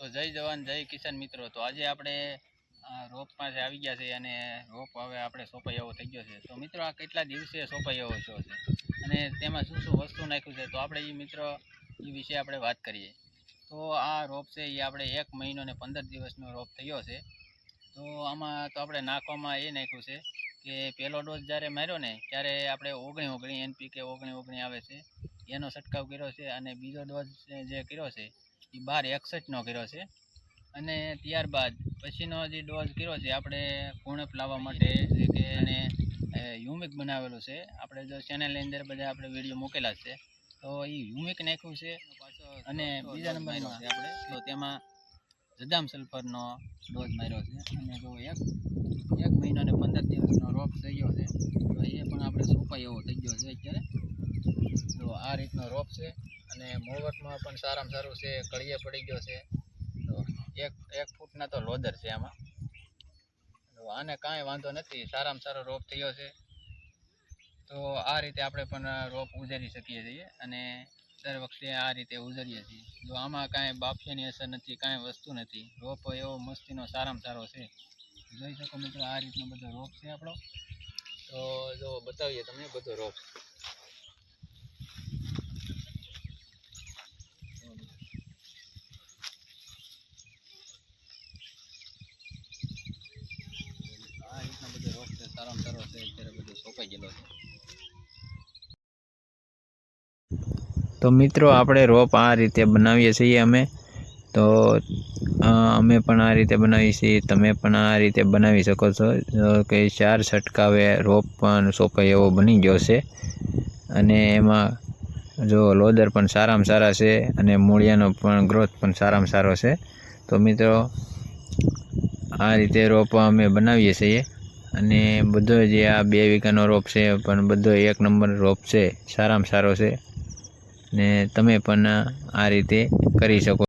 તો જય જવાન, જય કિસાન મિત્રો. તો આજે આપણે રોપ પાસે આવી ગયા છે અને રોપ હવે આપણે સોંપાઈ થઈ ગયો છે. તો મિત્રો, આ કેટલા દિવસે સોંપાઈ એવો છો છે અને તેમાં શું શું વસ્તુ નાખ્યું છે? તો આપણે એ મિત્રો એ વિશે આપણે વાત કરીએ. તો આ રોપ છે એ આપણે એક મહિનો ને પંદર દિવસનો રોપ થયો છે. તો આમાં તો આપણે નાખવામાં એ નાખ્યું છે કે પહેલો ડોઝ જ્યારે માર્યો ને, ત્યારે આપણે ઓગણી ઓગણી, એનપીકે ઓગણી ઓગણી આવે છે. એનો છંટકાવ કર્યો છે અને બીજો ડોઝ જે કર્યો છે એ બાર એકસઠનો કર્યો છે. અને ત્યારબાદ પછીનો જે ડોઝ કર્યો છે, આપણે પૂર્ણપ લાવવા માટે જે કે એને યુમિક બનાવેલું છે. આપણે જો ચેનલની અંદર બધા આપણે વીડિયો મૂકેલા છે, તો એ હ્યુમિક નાખ્યું છે. અને બીજા નંબરનો છે આપણે, તો તેમાં જદામ સલ્ફરનો ડોઝ માર્યો છે. અને જો એક એક મહિનો ને પંદર દિવસનો રોપ થઈ ગયો છે, તો એ પણ આપણે સોંપાય એવો થઈ ગયો છે અત્યારે. આ રીતનો રોપ છે અને મોવટમાં પણ સારામાં સારું છે, કળીએ પડી ગયો છે. તો એક એક ફૂટના તો લોદર છે આમાં. તો આને કાંઈ વાંધો નથી, સારામાં સારો રોપ થયો છે. તો આ રીતે આપણે પણ રોપ ઉજરી શકીએ છીએ અને દર વખતે આ રીતે ઉજરીએ છીએ. જો આમાં કાંઈ બાફિયાની અસર નથી, કાંઈ વસ્તુ નથી, રોપ એવો મસ્તીનો, સારામાં સારો છે. જોઈ શકો મિત્રો, આ રીતનો બધો રોપ છે આપણો. તો જો બતાવીએ તમને બધો રોપ આ રીતનો બધો રોપ છે સોંપાઈ તો મિત્રો, આપણે રોપ આ રીતે બનાવીએ છીએ અમે. તો અમે પણ આ રીતે બનાવીએ છીએ. તમે પણ આ રીતે બનાવી શકો છો. કે ચાર છટકાવે રોપ પણ સોંપાય એવો બની ગયો છે. અને એમાં જો લોદર પણ સારામાં સારા છે અને મૂળિયાનો પણ ગ્રોથ પણ સારામાં સારો છે. તો મિત્રો, આ રીતે રોપ અમે બનાવીએ છીએ. અને બધો જે આ બે વીઘાનો રોપ છે, પણ બધો એક નંબર રોપ છે, સારામાં સારો છે. ને તમે પણ આ રીતે કરી શકો.